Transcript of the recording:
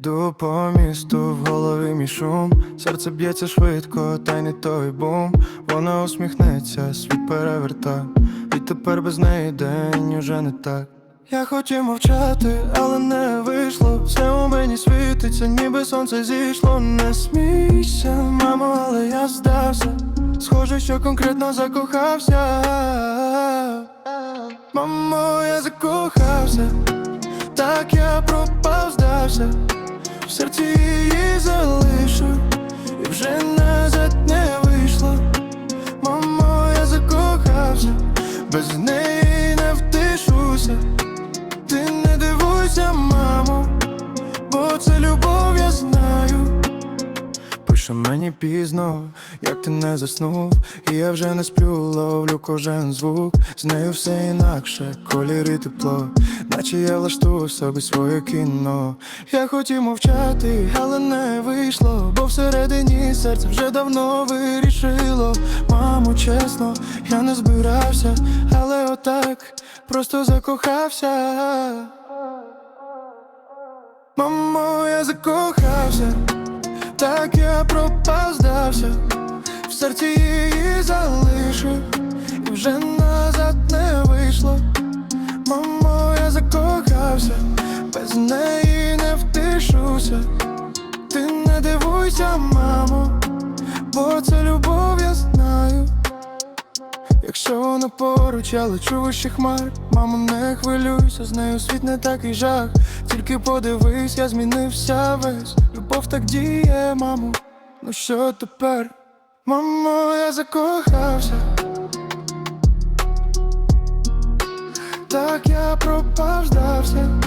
Іду по місту, в голові мій шум. Серце б'ється швидко, та й не той бум. Вона усміхнеться, світ переверта. І тепер без неї день уже не так. Я хотів мовчати, але не вийшло. Все у мені світиться, ніби сонце зійшло. Не смійся, мамо, але я здався. Схоже, що конкретно закохався. Мамо, я закохався. Так я пропав, здався, в серці її залишив, і вже назад не вийшло. Мамо, я закохався, без Пише мені пізно, як ти не заснув, і я вже не сплю, ловлю кожен звук. З нею все інакше, кольори тепло, наче я влаштую собі своє кіно. Я хотів мовчати, але не вийшло, бо всередині серце вже давно вирішило. Мамо, чесно, я не збирався, але отак просто закохався. Мамо, я закохався. Так я пропаздався, в серці її залишив, і вже назад не вийшло. Мамо, я закохався, без неї не втишуся. Ти не дивуйся, мамо, бо це любов, я знаю. Якщо вона поруч, я лечу вище хмар. Мамо, не хвилюйся, з нею світ не такий жах. Тільки подивись, я змінився весь. Любов так діє, мамо, ну що тепер? Мамо, я закохався. Так я пропав, здався